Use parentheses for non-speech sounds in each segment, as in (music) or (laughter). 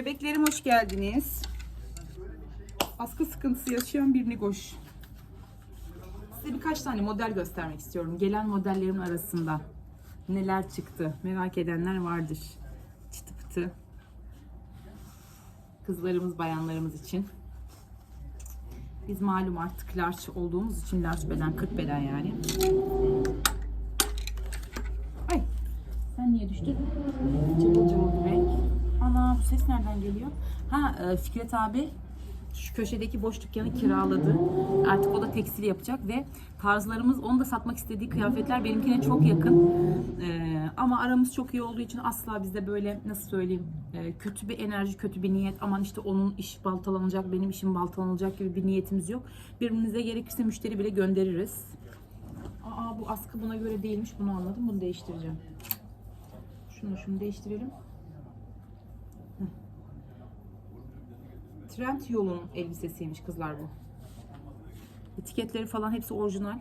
Bebeklerim hoş geldiniz. Askı sıkıntısı yaşayan bir nigoş. Size birkaç tane model göstermek istiyorum. Gelen modellerimin arasında neler çıktı merak edenler vardır. Çıtı pıtı. Kızlarımız, bayanlarımız için. Biz malum artık large olduğumuz için large beden, 40 beden yani. Ay sen niye düştün? Cıvıl cıvıl renk. Ana bu ses nereden geliyor? Ha e, Fikret abi şu köşedeki boş dükkanı kiraladı. Artık o da tekstil yapacak ve tarzlarımız onu da satmak istediği kıyafetler benimkine çok yakın. E, ama aramız çok iyi olduğu için asla bizde böyle nasıl söyleyeyim e, kötü bir enerji, kötü bir niyet aman işte onun iş baltalanacak, benim işim baltalanacak gibi bir niyetimiz yok. Birbirimize gerekirse müşteri bile göndeririz. Aa bu askı buna göre değilmiş bunu anladım bunu değiştireceğim. Şunu şunu değiştirelim. Trend yolun elbisesiymiş kızlar bu. Etiketleri falan hepsi orijinal.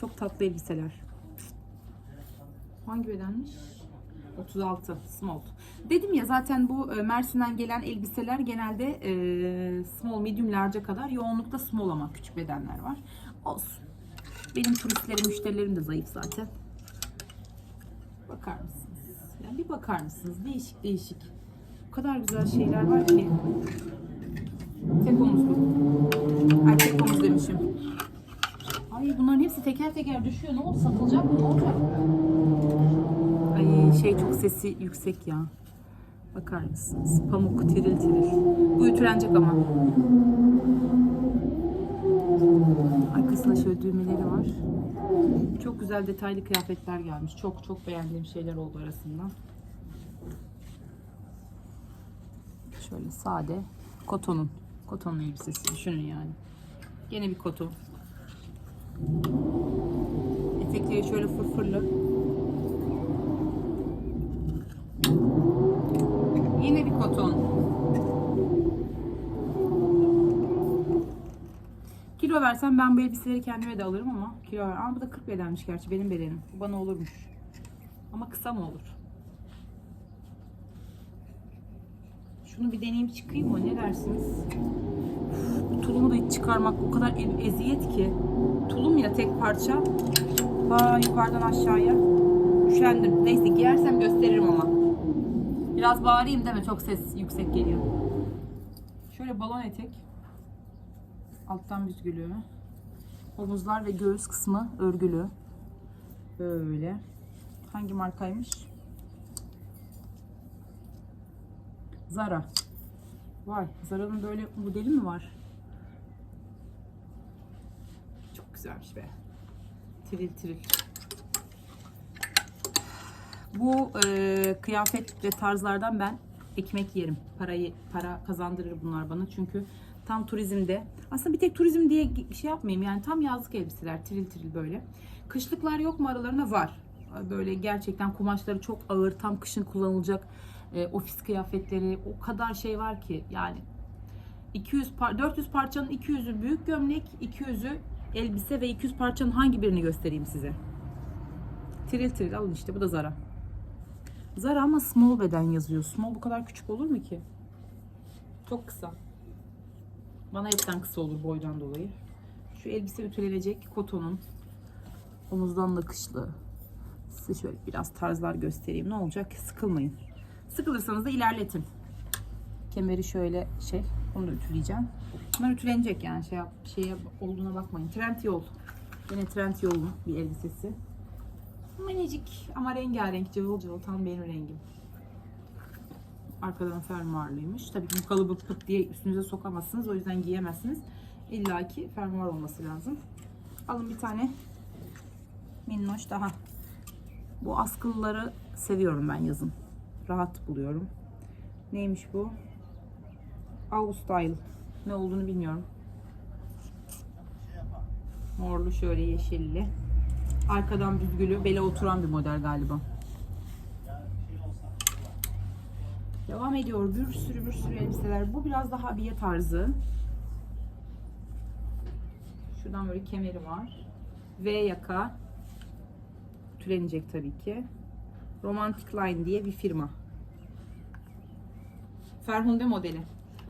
Çok tatlı elbiseler. Hangi bedenmiş? 36 small. Dedim ya zaten bu e, Mersin'den gelen elbiseler genelde e, small, medium, large'a kadar yoğunlukta small ama küçük bedenler var. Olsun. Benim turistlerim, müşterilerim de zayıf zaten. Bakar mısınız? Yani bir bakar mısınız? Değişik değişik. O kadar güzel şeyler var ki. Tek omuzlu. Ay tek omuz demişim. Ay bunların hepsi teker teker düşüyor. Ne oldu? Satılacak mı? Ne olacak? Ay şey çok sesi yüksek ya. Bakar mısınız? Pamuk tiril tiril. Bu ütülenecek ama. Arkasında şöyle düğmeleri var. Çok güzel detaylı kıyafetler gelmiş. Çok çok beğendiğim şeyler oldu arasından. Şöyle sade. Kotonun. Kotonun elbisesi. Düşünün yani. Gene bir koton. Etekleri şöyle fırfırlı. Yine bir koton. Kilo versem ben bu elbiseleri kendime de alırım ama kilo ver. Ama bu da 40 bedenmiş gerçi benim bedenim. Bu bana olurmuş. Ama kısa mı olur? Şunu bir deneyeyim çıkayım mı? Ne dersiniz? Bu tulumu da hiç çıkarmak o kadar e- eziyet ki. Tulum ya tek parça. Ha yukarıdan aşağıya. Üşendim. Neyse giyersem gösteririm ama. Biraz bağırayım deme çok ses yüksek geliyor. Şöyle balon etek. Alttan büzgülü. Omuzlar ve göğüs kısmı örgülü. Böyle. Hangi markaymış? Zara. Vay, Zara'nın böyle modeli mi var? Çok güzelmiş be. Tiril tiril. Bu e, kıyafet ve tarzlardan ben ekmek yerim. Parayı para kazandırır bunlar bana. Çünkü tam turizmde aslında bir tek turizm diye bir şey yapmayayım. Yani tam yazlık elbiseler tiril tiril böyle. Kışlıklar yok mu aralarında? Var. Böyle gerçekten kumaşları çok ağır, tam kışın kullanılacak e, ofis kıyafetleri o kadar şey var ki yani 200 par 400 parçanın 200'ü büyük gömlek, 200'ü elbise ve 200 parçanın hangi birini göstereyim size? Tiril tiril alın işte bu da Zara. Zara ama small beden yazıyor. Small bu kadar küçük olur mu ki? Çok kısa. Bana hepten kısa olur boydan dolayı. Şu elbise ütülenecek kotonun. Omuzdan nakışlı. Size şöyle biraz tarzlar göstereyim. Ne olacak? Sıkılmayın. Sıkılırsanız da ilerletin. Kemeri şöyle şey. Onu da ütüleyeceğim. Bunlar ütülenecek yani şey şeye olduğuna bakmayın. Trend yol. Yine trend yolun bir elbisesi. Minicik ama rengarenk cıvıl cıvıl tam benim rengim. Arkadan fermuarlıymış. Tabii ki bu kalıbı pıt diye üstünüze sokamazsınız. O yüzden giyemezsiniz. İlla ki fermuar olması lazım. Alın bir tane minnoş daha. Bu askılları seviyorum ben yazın. Rahat buluyorum. Neymiş bu? Au Style. Ne olduğunu bilmiyorum. Morlu şöyle yeşilli. Arkadan büzgülü, bele oturan bir model galiba. Devam ediyor. Bir sürü bir sürü elbiseler. Bu biraz daha abiye tarzı. Şuradan böyle kemeri var. V yaka. Tülenecek tabii ki. Romantic Line diye bir firma. Ferhunde modeli.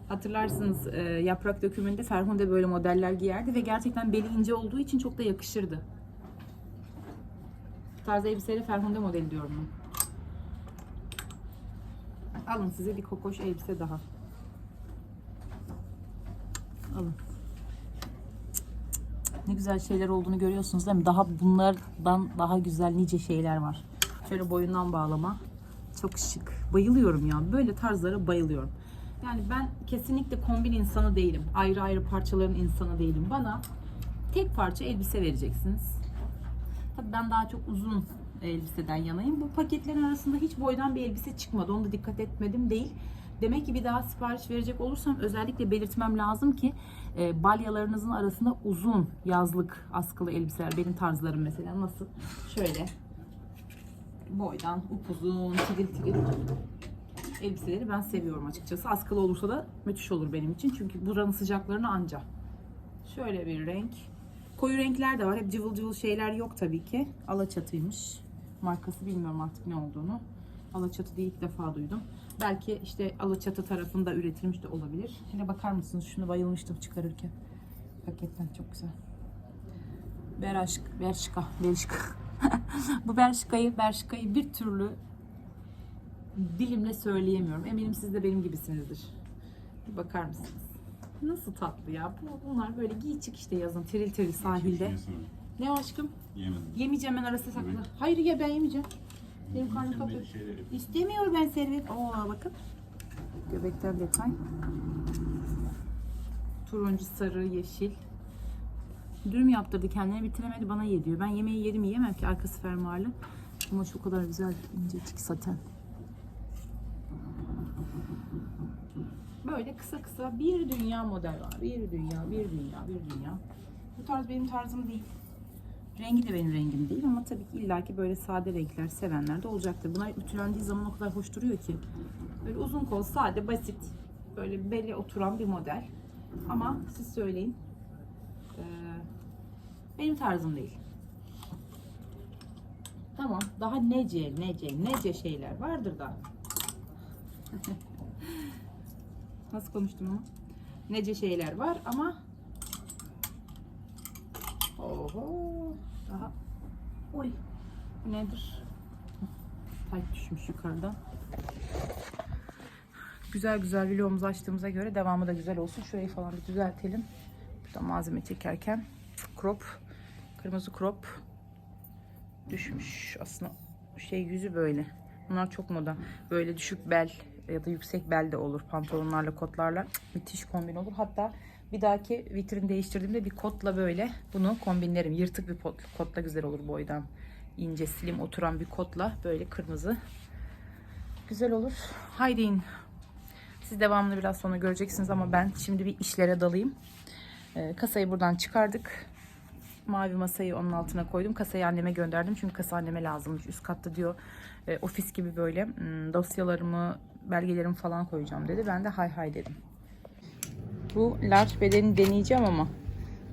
Hatırlarsınız e, yaprak dökümünde Ferhunde böyle modeller giyerdi ve gerçekten beli ince olduğu için çok da yakışırdı. Bu tarz elbiseleri Ferhunde modeli diyorum ben. Alın size bir kokoş elbise daha. Alın. Ne güzel şeyler olduğunu görüyorsunuz değil mi? Daha bunlardan daha güzel nice şeyler var. Şöyle boyundan bağlama. Çok şık. Bayılıyorum ya. Böyle tarzlara bayılıyorum. Yani ben kesinlikle kombin insanı değilim. Ayrı ayrı parçaların insanı değilim. Bana tek parça elbise vereceksiniz. Tabii ben daha çok uzun elbiseden yanayım. Bu paketlerin arasında hiç boydan bir elbise çıkmadı. Onu da dikkat etmedim değil. Demek ki bir daha sipariş verecek olursam özellikle belirtmem lazım ki e, balyalarınızın arasında uzun yazlık askılı elbiseler benim tarzlarım mesela nasıl? Şöyle boydan upuzun tigil tigil elbiseleri ben seviyorum açıkçası. Askılı olursa da müthiş olur benim için. Çünkü buranın sıcaklarını anca. Şöyle bir renk. Koyu renkler de var. Hep cıvıl cıvıl şeyler yok tabii ki. Alaçatıymış. Markası bilmiyorum artık ne olduğunu. Alaçatı diye ilk defa duydum. Belki işte Alaçatı tarafında üretilmiş de olabilir. Yine bakar mısınız? Şunu bayılmıştım çıkarırken. Paketten çok güzel. Beraşk, Berşka, Berşka. (laughs) Bu Berşka'yı, Berşka'yı bir türlü dilimle söyleyemiyorum. Eminim siz de benim gibisinizdir. Bir bakar mısınız? Nasıl tatlı ya. Bu- Bunlar böyle giy çık işte yazın tiril tiril sahilde. Yesene. Ne o aşkım? Yemedim. Yemeyeceğim ben arası saklı. Evet. Hayır ya ben yemeyeceğim. Benim karnım Mükemmel kapıyor. şeyleri. İstemiyor ben servet. Oo bakın. Göbekten detay. Turuncu, sarı, yeşil. Dürüm yaptırdı kendine bitiremedi bana ye diyor. Ben yemeği yedim yiyemem ki arkası fermuarlı. Ama şu kadar güzel incecik saten. Böyle kısa kısa bir dünya model var. Bir dünya, bir dünya, bir dünya. Bu tarz benim tarzım değil. Rengi de benim rengim değil ama tabii ki illaki böyle sade renkler sevenler de olacaktır. Bunlar ütülendiği zaman o kadar hoş duruyor ki. Böyle uzun kol, sade, basit, böyle bele oturan bir model. Ama siz söyleyin. Ee, benim tarzım değil. Tamam. Daha nece, nece, nece şeyler vardır da. (laughs) Nasıl konuştum ama? Nece şeyler var ama Oho. Daha. Oy. Bu nedir? Tayt düşmüş yukarıdan. Güzel güzel vlogumuzu açtığımıza göre devamı da güzel olsun. Şurayı falan bir düzeltelim. Burada malzeme çekerken crop, kırmızı crop düşmüş. Aslında şey yüzü böyle. Bunlar çok moda. Böyle düşük bel ya da yüksek bel de olur. Pantolonlarla, kotlarla müthiş kombin olur. Hatta bir dahaki vitrin değiştirdiğimde bir kotla böyle bunu kombinlerim. Yırtık bir kotla güzel olur boydan. ince slim oturan bir kotla böyle kırmızı. Güzel olur. Haydi in. Siz devamını biraz sonra göreceksiniz ama ben şimdi bir işlere dalayım. Ee, kasayı buradan çıkardık. Mavi masayı onun altına koydum. Kasayı anneme gönderdim. Çünkü kasa anneme lazımmış. Üst katta diyor e, ofis gibi böyle hmm, dosyalarımı, belgelerimi falan koyacağım dedi. Ben de hay hay dedim. Bu large bedeni deneyeceğim ama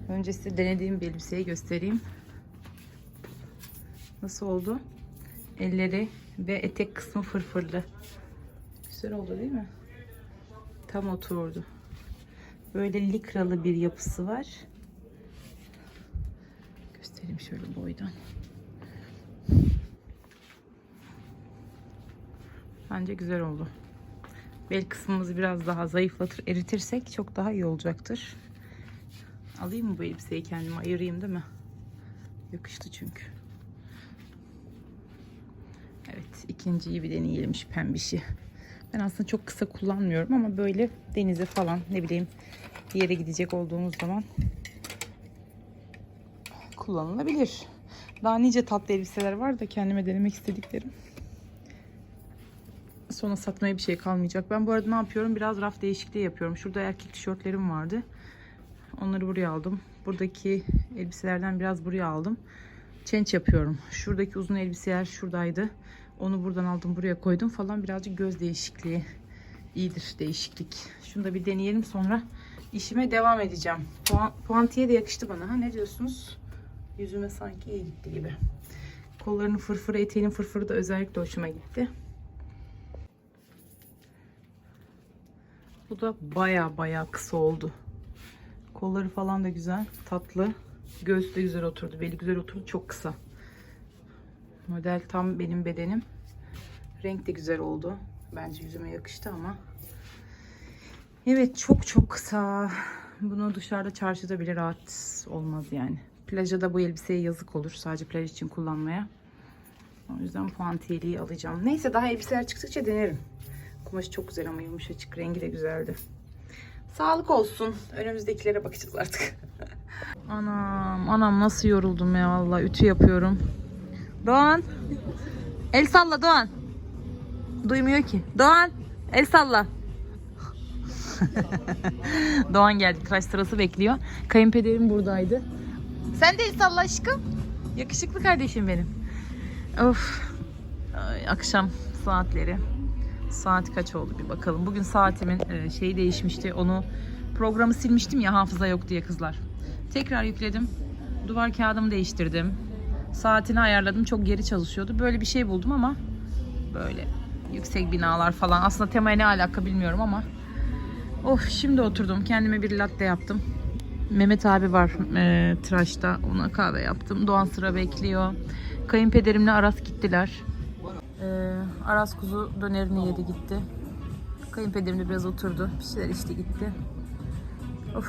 önce size denediğim bir elbiseyi göstereyim. Nasıl oldu? Elleri ve etek kısmı fırfırlı. Güzel oldu değil mi? Tam oturdu. Böyle likralı bir yapısı var. Göstereyim şöyle boydan. Bence güzel oldu. Bel kısmımızı biraz daha zayıflatır, eritirsek çok daha iyi olacaktır. Alayım mı bu elbiseyi kendime ayırayım değil mi? Yakıştı çünkü. Evet ikinciyi bir deneyelim şu pembişi. Ben aslında çok kısa kullanmıyorum ama böyle denize falan ne bileyim bir yere gidecek olduğumuz zaman kullanılabilir. Daha nice tatlı elbiseler var da kendime denemek istediklerim. Sonra satmaya bir şey kalmayacak. Ben bu arada ne yapıyorum? Biraz raf değişikliği yapıyorum. Şurada erkek tişörtlerim vardı. Onları buraya aldım. Buradaki elbiselerden biraz buraya aldım. Change yapıyorum. Şuradaki uzun elbiseler şuradaydı. Onu buradan aldım buraya koydum falan. Birazcık göz değişikliği. iyidir değişiklik. Şunu da bir deneyelim sonra işime devam edeceğim. Puan, puantiye de yakıştı bana. Ha ne diyorsunuz? Yüzüme sanki iyi gitti gibi. Kollarının fırfırı, eteğinin fırfırı da özellikle hoşuma gitti. Bu da baya baya kısa oldu. Kolları falan da güzel, tatlı. Göğsü de güzel oturdu, beli güzel oturdu. Çok kısa. Model tam benim bedenim. Renk de güzel oldu. Bence yüzüme yakıştı ama. Evet çok çok kısa. Bunu dışarıda çarşıda bile rahat olmaz yani. Plaja da bu elbiseye yazık olur. Sadece plaj için kullanmaya. O yüzden puantiyeliği alacağım. Neyse daha elbiseler çıktıkça denerim. Kumaşı çok güzel ama yumuşacık. Rengi de güzeldi. Sağlık olsun. Önümüzdekilere bakacağız artık. (laughs) anam, anam nasıl yoruldum ya valla. Ütü yapıyorum. Doğan. El salla Doğan. Duymuyor ki. Doğan. El salla. (laughs) Doğan geldi. Tıraş sırası bekliyor. Kayınpederim buradaydı. Sen de el salla aşkım. Yakışıklı kardeşim benim. Of. Ay, akşam saatleri. Saat kaç oldu bir bakalım. Bugün saatimin e, şeyi değişmişti. Onu programı silmiştim ya hafıza yok diye kızlar. Tekrar yükledim. Duvar kağıdımı değiştirdim. Saatini ayarladım. Çok geri çalışıyordu. Böyle bir şey buldum ama böyle yüksek binalar falan. Aslında temaya ne alaka bilmiyorum ama Of şimdi oturdum. Kendime bir latte yaptım. Mehmet abi var e, tıraşta. Ona kahve yaptım. Doğan sıra bekliyor. Kayınpederimle Aras gittiler. E, Aras kuzu dönerini yedi gitti. Kayınpederimle biraz oturdu. Bir şeyler içti gitti. Of,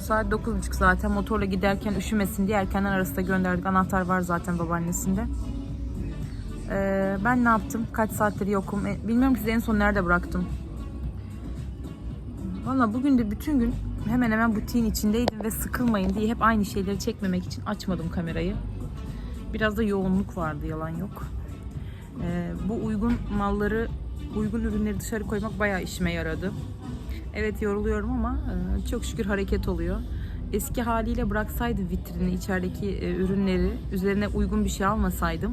saat 9.30 zaten. Motorla giderken üşümesin diye erkenden Aras'ta gönderdik. Anahtar var zaten babaannesinde. E, ben ne yaptım? Kaç saattir yokum? E, bilmiyorum ki en son nerede bıraktım. Valla bugün de bütün gün hemen hemen butiğin içindeydim ve sıkılmayın diye hep aynı şeyleri çekmemek için açmadım kamerayı. Biraz da yoğunluk vardı yalan yok. Ee, bu uygun malları, uygun ürünleri dışarı koymak bayağı işime yaradı. Evet yoruluyorum ama e, çok şükür hareket oluyor. Eski haliyle bıraksaydı vitrini, içerideki e, ürünleri, üzerine uygun bir şey almasaydım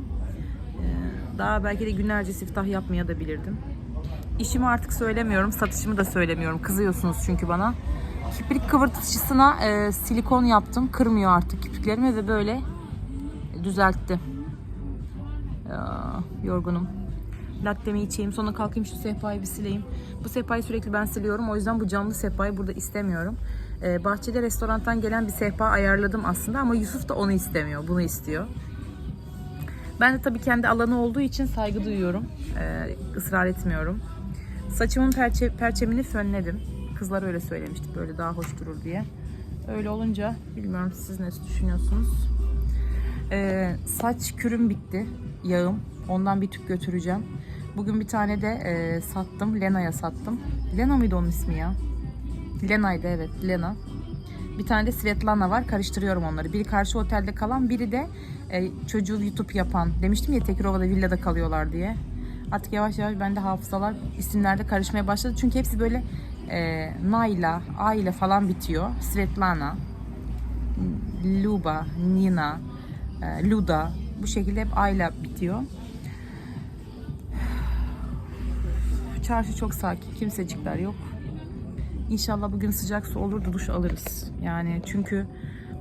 e, daha belki de günlerce siftah yapmaya da bilirdim. İşimi artık söylemiyorum, satışımı da söylemiyorum. Kızıyorsunuz çünkü bana. Kiprik kıvırtıcısına e, silikon yaptım. Kırmıyor artık kipriklerimi ve böyle düzeltti. Ya, yorgunum. Lattemi içeyim, sonra kalkayım şu sehpayı bir sileyim. Bu sehpayı sürekli ben siliyorum. O yüzden bu camlı sehpayı burada istemiyorum. E, bahçede restorandan gelen bir sehpa ayarladım aslında ama Yusuf da onu istemiyor. Bunu istiyor. Ben de tabii kendi alanı olduğu için saygı duyuyorum. E, ısrar etmiyorum. Saçımın perçe, perçemini fönledim. Kızlar öyle söylemişti böyle daha hoş durur diye. Öyle olunca bilmiyorum siz ne düşünüyorsunuz. Ee, saç kürüm bitti. Yağım. Ondan bir tüp götüreceğim. Bugün bir tane de e, sattım. Lena'ya sattım. Lena mıydı onun ismi ya? Lena'ydı evet Lena. Bir tane de Svetlana var. Karıştırıyorum onları. Biri karşı otelde kalan, biri de e, çocuğu YouTube yapan. Demiştim ya Tekirova'da villada kalıyorlar diye. Artık yavaş yavaş bende hafızalar isimlerde karışmaya başladı. Çünkü hepsi böyle e, Nayla, A ile falan bitiyor. Svetlana, Luba, Nina, e, Luda. Bu şekilde hep A ile bitiyor. Çarşı çok sakin. Kimsecikler yok. İnşallah bugün sıcak su olur duş alırız. Yani çünkü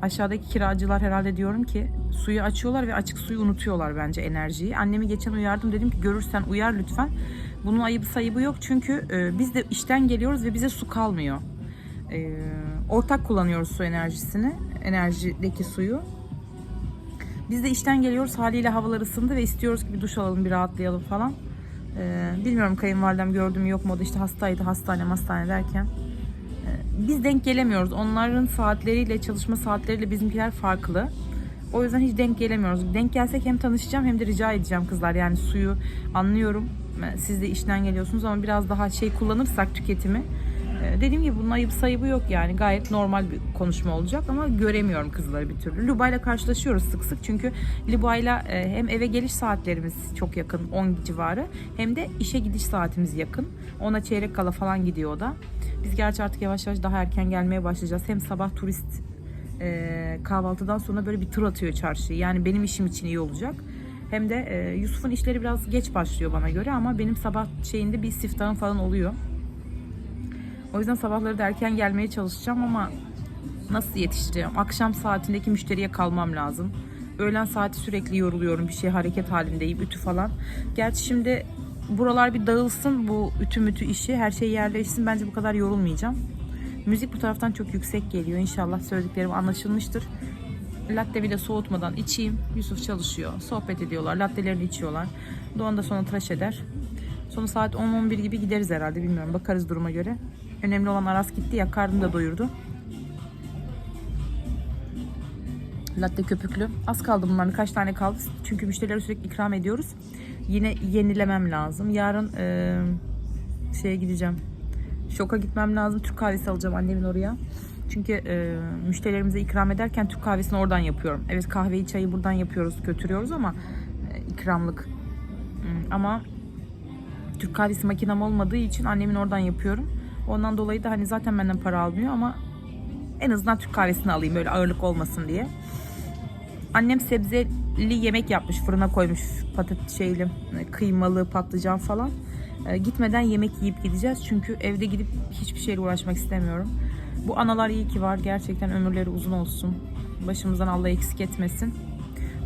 aşağıdaki kiracılar herhalde diyorum ki suyu açıyorlar ve açık suyu unutuyorlar bence enerjiyi. Annemi geçen uyardım dedim ki görürsen uyar lütfen. Bunun ayıbı sayıbı yok çünkü e, biz de işten geliyoruz ve bize su kalmıyor. E, ortak kullanıyoruz su enerjisini, enerjideki suyu. Biz de işten geliyoruz haliyle havalar ısındı ve istiyoruz ki bir duş alalım bir rahatlayalım falan. E, bilmiyorum kayınvalidem gördüm mü yok mu o da işte hastaydı hastane hastane derken. E, biz denk gelemiyoruz. Onların saatleriyle çalışma saatleriyle bizimkiler farklı. O yüzden hiç denk gelemiyoruz. Denk gelsek hem tanışacağım hem de rica edeceğim kızlar. Yani suyu anlıyorum. Siz de işten geliyorsunuz ama biraz daha şey kullanırsak tüketimi. e, Dediğim gibi bunun ayıp sayıbı yok yani. Gayet normal bir konuşma olacak ama göremiyorum kızları bir türlü. Luba ile karşılaşıyoruz sık sık. Çünkü Luba ile e, hem eve geliş saatlerimiz çok yakın 10 civarı. Hem de işe gidiş saatimiz yakın. Ona çeyrek kala falan gidiyor o da. Biz gerçi artık yavaş yavaş daha erken gelmeye başlayacağız. Hem sabah turist e, kahvaltıdan sonra böyle bir tur atıyor çarşıyı. Yani benim işim için iyi olacak. Hem de e, Yusuf'un işleri biraz geç başlıyor bana göre ama benim sabah şeyinde bir siftahım falan oluyor. O yüzden sabahları da erken gelmeye çalışacağım ama nasıl yetiştireceğim? Akşam saatindeki müşteriye kalmam lazım. Öğlen saati sürekli yoruluyorum. Bir şey hareket halindeyim. Ütü falan. Gerçi şimdi buralar bir dağılsın bu ütü mütü işi her şey yerleşsin bence bu kadar yorulmayacağım. Müzik bu taraftan çok yüksek geliyor. İnşallah söylediklerim anlaşılmıştır. Latte bile soğutmadan içeyim. Yusuf çalışıyor. Sohbet ediyorlar. Lattelerini içiyorlar. Doğan da sonra tıraş eder. Sonra saat 10-11 gibi gideriz herhalde bilmiyorum. Bakarız duruma göre. Önemli olan Aras gitti ya karnını da doyurdu. Latte köpüklü. Az kaldı bunlar. Birkaç tane kaldı. Çünkü müşterilere sürekli ikram ediyoruz. Yine yenilemem lazım. Yarın eee şeye gideceğim. Şoka gitmem lazım. Türk kahvesi alacağım annemin oraya. Çünkü eee, müşterilerimize ikram ederken Türk kahvesini oradan yapıyorum. Evet kahveyi çayı buradan yapıyoruz, götürüyoruz ama e, ikramlık. Hmm, Ama Türk kahvesi makinem olmadığı için annemin oradan yapıyorum. Ondan dolayı da hani zaten benden para almıyor ama en azından Türk kahvesini alayım böyle ağırlık olmasın diye. Annem sebzeli yemek yapmış, fırına koymuş patates şeyli, kıymalı, patlıcan falan. Ee, gitmeden yemek yiyip gideceğiz çünkü evde gidip hiçbir şeyle uğraşmak istemiyorum. Bu analar iyi ki var. Gerçekten ömürleri uzun olsun. Başımızdan Allah eksik etmesin.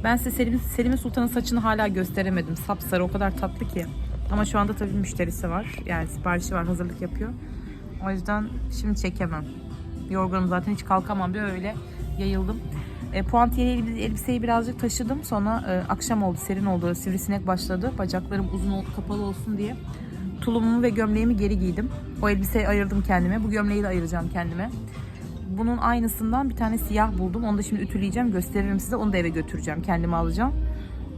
Ben size Selim, Selime Sultan'ın saçını hala gösteremedim. Sapsarı o kadar tatlı ki. Ama şu anda tabii müşterisi var. Yani siparişi var, hazırlık yapıyor. O yüzden şimdi çekemem. Yorgunum zaten hiç kalkamam bir öyle yayıldım. E, puantiyeli elbise- elbiseyi birazcık taşıdım. Sonra e, akşam oldu, serin oldu. Sivrisinek başladı. Bacaklarım uzun ol- kapalı olsun diye. Tulumumu ve gömleğimi geri giydim. O elbiseyi ayırdım kendime. Bu gömleği de ayıracağım kendime. Bunun aynısından bir tane siyah buldum. Onu da şimdi ütüleyeceğim. Gösteririm size. Onu da eve götüreceğim. Kendime alacağım.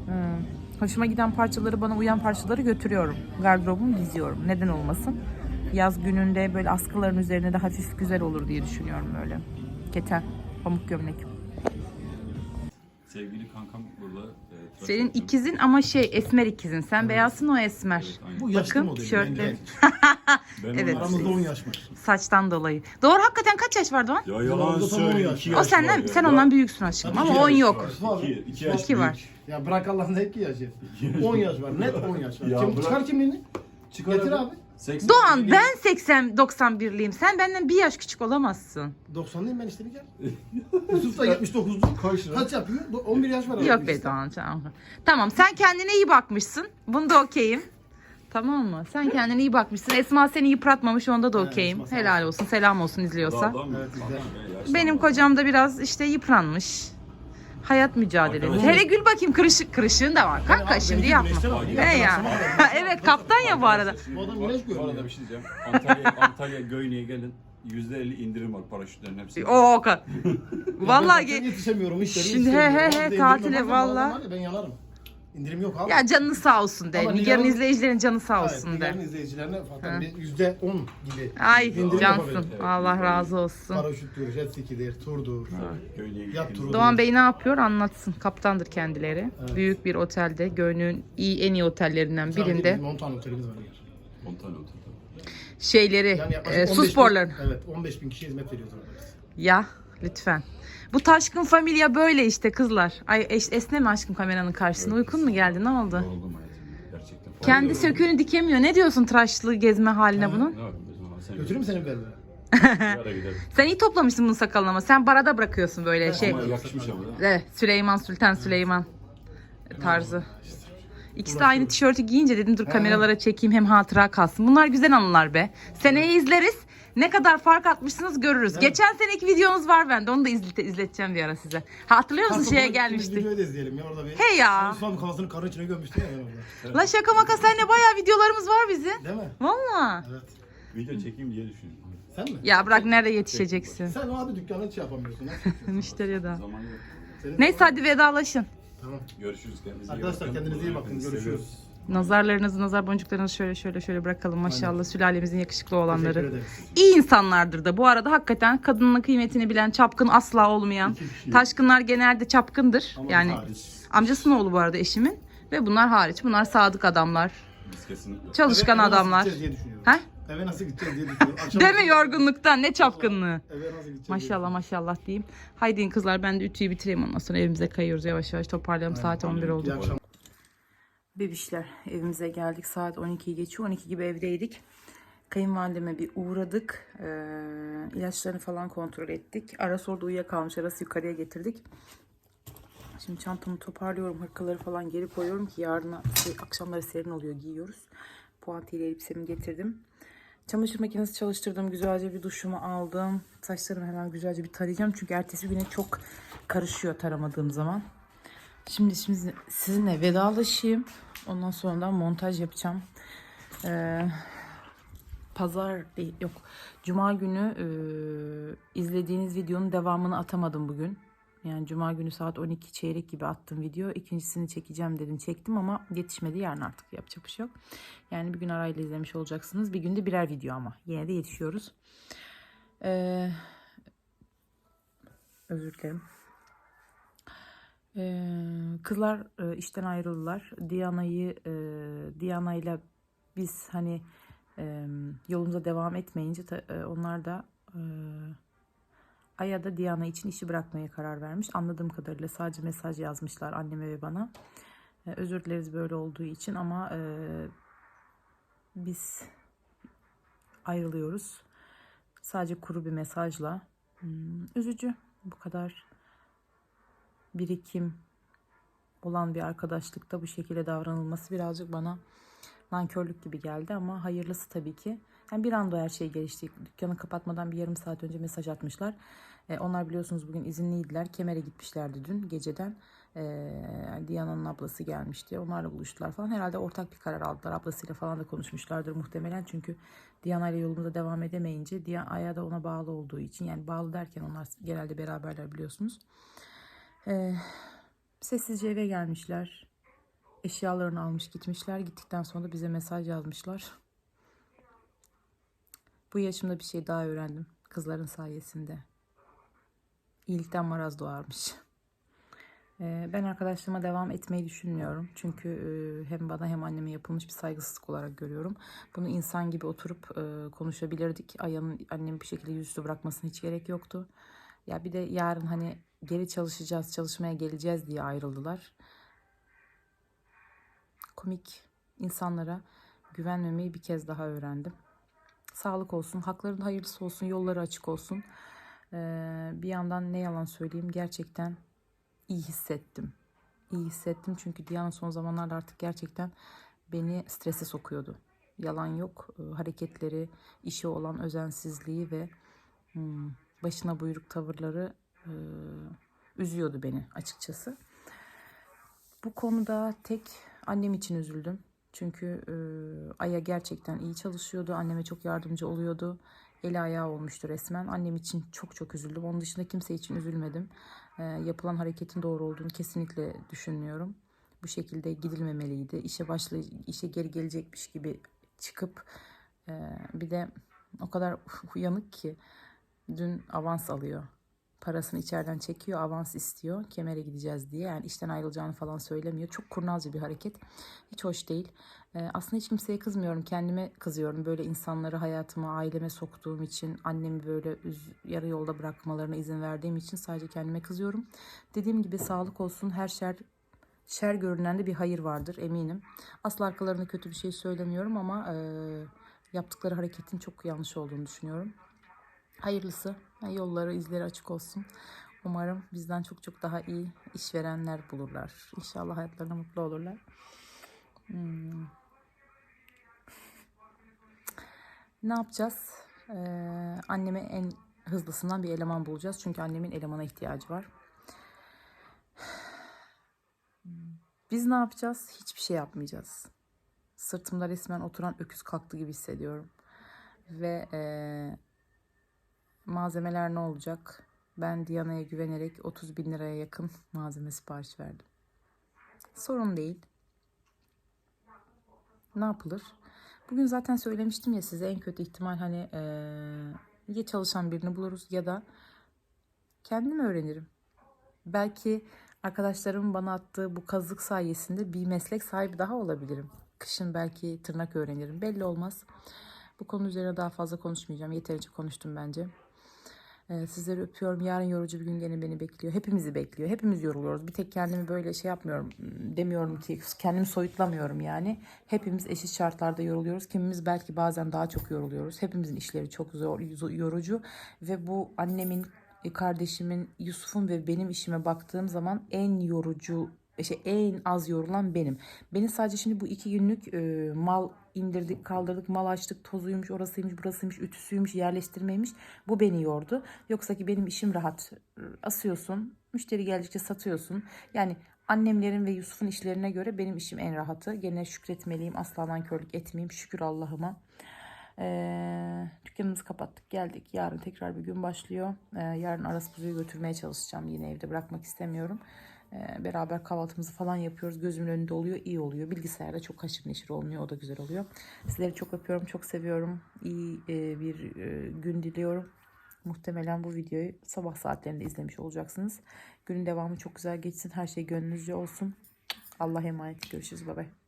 Hmm. Hoşuma giden parçaları, bana uyan parçaları götürüyorum. Gardırobumu diziyorum. Neden olmasın? Yaz gününde böyle askıların üzerine de hafif güzel olur diye düşünüyorum böyle. Keten, pamuk gömlek. Sevgili kankam burada. e, tıraş Senin olacağım. ikizin ama şey esmer ikizin. Sen beyazsın o esmer. Evet, aynen. Bu yaşlı Bakın modeli. tişörtleri. bence. (laughs) Ben Evet. ona- Aramızda 10 yaş var. Saçtan dolayı. Doğru hakikaten kaç yaş var Doğan? Ya Yalan yalan söyle, söyle. yaş. iki O yaş senden ya. sen ondan büyüksün aşkım ama iki 10 yaş yok. var. İki, iki yaş İki var. büyük. Ya bırak Allah'ın hep ki yaşı. (laughs) 10 yaş var. Net 10 yaş var. Ya Kim, bırak. çıkar kimliğini? Çıkar Getir abi. 80 Doğan ben 80 91'liyim. Sen benden bir yaş küçük olamazsın. 90'lıyım ben işte bir gel. (laughs) Yusuf da 79'lu. Kaç yapıyor? Do- 11 yaş var. Yok be işte. Doğan. Tamam. Tamam sen kendine iyi bakmışsın. Bunda okeyim. Tamam mı? Sen kendine iyi bakmışsın. Esma seni yıpratmamış onda da okeyim. Esma sağ Helal olsun. Selam olsun izliyorsa. Adam, Evet, adam Benim kocam da biraz işte yıpranmış. Hayat mücadelesi. Arkadaşlar- Hele gül bakayım kırışık kırışığın da var. Kanka abi, şimdi yapma. Ne ya? (laughs) evet kaptan ya bu arada. Bu adam güneş Bu görmüyor. arada bir şey diyeceğim. Antalya, Antalya Göynek'e gelin. %50 indirim var paraşütlerin hepsi. O kadar. (laughs) Vallahi Ben ge- yetişemiyorum. müşteri Şimdi he he he, tatile ya, Ben yanarım. İndirim yok abi. ya canını sağ olsun de. Ama Nigar'ın Nigar'ın- izleyicilerin canı sağ Evet, olsun de. Nigar'ın izleyicilerine zaten bir %10 gibi. Ay indirim cansın. yapabilir. Allah razı olsun. Paraşüttür, jet ski'dir, turdur. Yat turu. Doğan Bey ne yapıyor anlatsın. Kaptandır kendileri. Evet. Büyük bir otelde. Göynüğün iyi, en iyi otellerinden Sadece birinde. Bizim 10 tane otelimiz var. yer. Montana otel. Şeyleri, Yani yaklaşık e, 15 su bin- sporları. Evet 15 bin kişiye hizmet veriyoruz orada biz. Ya lütfen. Bu taşkın familya böyle işte kızlar. Ay eş, esneme aşkım kameranın karşısında. Uykun mu geldi? Ne oldu? Yoruldum hayatım. Gerçekten. Kendi söküğünü dikemiyor. Ne diyorsun tıraşlı gezme haline bunun? Ne yapayım Götürür mü seni berbere? Bir ara gidelim. (laughs) Sen iyi toplamışsın bunun sakalını ama. Sen barada bırakıyorsun böyle şey. Ama yakışmış ama. da. Evet, Süleyman Sultan Süleyman tarzı. İkisi de aynı tişörtü giyince dedim dur kameralara çekeyim hem hatıra kalsın. Bunlar güzel anılar be. Seneye izleriz. Ne kadar fark atmışsınız görürüz. Geçen seneki videonuz var bende. Onu da izlet izleteceğim bir ara size. Ha, Hatırlıyor musun şeye gelmiştik? Videoyu da izleyelim ya orada bir. He ya. Abi kafasını karın içine gömmüştü ya orada. La şaka maka seninle bayağı videolarımız var bizim. Değil mi? Valla. Evet. Video çekeyim diye düşünüyorum. Sen mi? Ya bırak nerede yetişeceksin? Sen o abi dükkana hiç şey yapamıyorsun. (laughs) Müşteriye de. Zaman yok. Senin- Neyse hadi vedalaşın. Tamam. Görüşürüz kendinize. iyi Arkadaşlar bakın. kendinize iyi bakın. Görüşürüz. Nazarlarınızı, nazar boncuklarınızı şöyle şöyle şöyle bırakalım. Maşallah sülalemizin yakışıklı olanları. İyi insanlardır da bu arada hakikaten kadının kıymetini bilen, çapkın asla olmayan. Taşkınlar genelde çapkındır. Ama yani hariç. amcasının oğlu bu arada eşimin. Ve bunlar hariç. Bunlar sadık adamlar. Biz kesinlikle. Çalışkan Eve- eve nasıl adamlar. diye düşünüyoruz. He? Eve nasıl gideceğiz diye düşünüyoruz. Akşam- Değil mi yorgunluktan ne çapkınlığı. Eve nasıl gideceğiz Maşallah maşallah diyeyim. Haydi kızlar ben de ütüyü bitireyim ondan sonra evimize kayıyoruz yavaş yavaş toparlayalım saat 11 diye. oldu. Bebişler evimize geldik saat 12'yi geçiyor 12 gibi evdeydik. Kayınvalideme bir uğradık. Ee, ilaçlarını falan kontrol ettik. Aras orada uyuyakalmış. Aras'ı yukarıya getirdik. Şimdi çantamı toparlıyorum. Hırkaları falan geri koyuyorum ki yarına şey, akşamları serin oluyor giyiyoruz. Puantiyle elbisemi getirdim. Çamaşır makinesi çalıştırdım. Güzelce bir duşumu aldım. Saçlarımı hemen güzelce bir tarayacağım. Çünkü ertesi güne çok karışıyor taramadığım zaman. Şimdi, şimdi sizinle vedalaşayım. Ondan sonra da montaj yapacağım. Ee, pazar değil yok. Cuma günü e, izlediğiniz videonun devamını atamadım bugün. Yani cuma günü saat 12 çeyrek gibi attım video. İkincisini çekeceğim dedim. Çektim ama yetişmedi. Yarın artık yapacak bir şey yok. Yani bir gün arayla izlemiş olacaksınız. Bir günde birer video ama. Yine de yetişiyoruz. Ee, özür dilerim. Ee, kızlar e, işten ayrıldılar. Diana'yı e, Diana ile biz hani e, yolumuza devam etmeyince ta- e, onlar da e, Aya da Diana için işi bırakmaya karar vermiş. Anladığım kadarıyla sadece mesaj yazmışlar anneme ve bana. E, özür dileriz böyle olduğu için ama e, biz ayrılıyoruz. Sadece kuru bir mesajla. Hmm, üzücü. Bu kadar birikim olan bir arkadaşlıkta bu şekilde davranılması birazcık bana nankörlük gibi geldi ama hayırlısı tabii ki. Yani bir anda her şey gelişti. Dükkanı kapatmadan bir yarım saat önce mesaj atmışlar. E, onlar biliyorsunuz bugün izinliydiler. Kemer'e gitmişlerdi dün geceden. E, Diana'nın ablası gelmişti. Onlarla buluştular falan. Herhalde ortak bir karar aldılar. Ablasıyla falan da konuşmuşlardır muhtemelen. Çünkü Diana ile yolumuza devam edemeyince Diana da ona bağlı olduğu için. Yani bağlı derken onlar genelde beraberler biliyorsunuz. E, sessizce eve gelmişler. Eşyalarını almış gitmişler. Gittikten sonra da bize mesaj yazmışlar. Bu yaşımda bir şey daha öğrendim. Kızların sayesinde. İyilikten maraz doğarmış. Ee, Ben arkadaşlığıma devam etmeyi düşünmüyorum. Çünkü e, hem bana hem anneme yapılmış bir saygısızlık olarak görüyorum. Bunu insan gibi oturup e, konuşabilirdik. Aya'nın annemi bir şekilde yüzüstü bırakmasına hiç gerek yoktu. Ya bir de yarın hani geri çalışacağız, çalışmaya geleceğiz diye ayrıldılar. Komik insanlara güvenmemeyi bir kez daha öğrendim. Sağlık olsun, hakların hayırlısı olsun, yolları açık olsun. Ee, bir yandan ne yalan söyleyeyim gerçekten iyi hissettim. İyi hissettim çünkü Diana son zamanlarda artık gerçekten beni strese sokuyordu. Yalan yok. Ee, hareketleri, işe olan özensizliği ve hmm, başına buyruk tavırları e, üzüyordu beni açıkçası. Bu konuda tek annem için üzüldüm. Çünkü e, Aya gerçekten iyi çalışıyordu. Anneme çok yardımcı oluyordu. Eli ayağı olmuştu resmen. Annem için çok çok üzüldüm. Onun dışında kimse için üzülmedim. E, yapılan hareketin doğru olduğunu kesinlikle düşünmüyorum. Bu şekilde gidilmemeliydi. İşe başlay işe geri gelecekmiş gibi çıkıp e, bir de o kadar uyanık ki dün avans alıyor parasını içeriden çekiyor, avans istiyor. Kemere gideceğiz diye. Yani işten ayrılacağını falan söylemiyor. Çok kurnazca bir hareket. Hiç hoş değil. Ee, aslında hiç kimseye kızmıyorum. Kendime kızıyorum. Böyle insanları hayatıma, aileme soktuğum için, annemi böyle üz- yarı yolda bırakmalarına izin verdiğim için sadece kendime kızıyorum. Dediğim gibi sağlık olsun. Her şer şer görünen de bir hayır vardır eminim. Asla arkalarında kötü bir şey söylemiyorum ama e, yaptıkları hareketin çok yanlış olduğunu düşünüyorum. Hayırlısı. Yolları, izleri açık olsun. Umarım bizden çok çok daha iyi işverenler bulurlar. İnşallah hayatlarında mutlu olurlar. Hmm. (laughs) Ne yapacağız? Ee, anneme en hızlısından bir eleman bulacağız. Çünkü annemin elemana ihtiyacı var. (sighs) Biz ne yapacağız? Hiçbir şey yapmayacağız. Sırtımda resmen oturan öküz kalktı gibi hissediyorum. Ve eee malzemeler ne olacak? Ben Diana'ya güvenerek 30 bin liraya yakın malzeme sipariş verdim. Sorun değil. Ne yapılır? Bugün zaten söylemiştim ya size en kötü ihtimal hani eee, ya çalışan birini buluruz ya da kendim öğrenirim. Belki arkadaşlarımın bana attığı bu kazık sayesinde bir meslek sahibi daha olabilirim. Kışın belki tırnak öğrenirim. Belli olmaz. Bu konu üzerine daha fazla konuşmayacağım. Yeterince konuştum bence. Ee, sizleri öpüyorum. Yarın yorucu bir gün gene beni bekliyor. Hepimizi bekliyor. Hepimiz yoruluyoruz. Bir tek kendimi böyle şey yapmıyorum. Demiyorum ki kendimi soyutlamıyorum yani. Hepimiz eşit şartlarda yoruluyoruz. Kimimiz belki bazen daha çok yoruluyoruz. Hepimizin işleri çok zor, yorucu ve bu annemin e, kardeşimin, Yusuf'un ve benim işime baktığım zaman en yorucu, şey en az yorulan benim. Beni sadece şimdi bu iki günlük e, mal indirdik, kaldırdık, mal açtık, tozuymuş, orasıymış, burasıymış, ütüsüymüş, yerleştirmeymiş. Bu beni yordu. Yoksa ki benim işim rahat. Asıyorsun, müşteri geldikçe satıyorsun. Yani annemlerin ve Yusuf'un işlerine göre benim işim en rahatı. Gene şükretmeliyim, asla nankörlük etmeyeyim. Şükür Allah'ıma. Ee, dükkanımızı kapattık geldik. Yarın tekrar bir gün başlıyor. Ee, yarın Aras Kuzu'yu götürmeye çalışacağım. Yine evde bırakmak istemiyorum. Ee, beraber kahvaltımızı falan yapıyoruz. Gözümün önünde oluyor. iyi oluyor. Bilgisayarda çok haşır neşir olmuyor. O da güzel oluyor. Sizleri çok öpüyorum. Çok seviyorum. İyi e, bir e, gün diliyorum. Muhtemelen bu videoyu sabah saatlerinde izlemiş olacaksınız. Günün devamı çok güzel geçsin. Her şey gönlünüzce olsun. Allah'a emanet. Görüşürüz. Bay bay.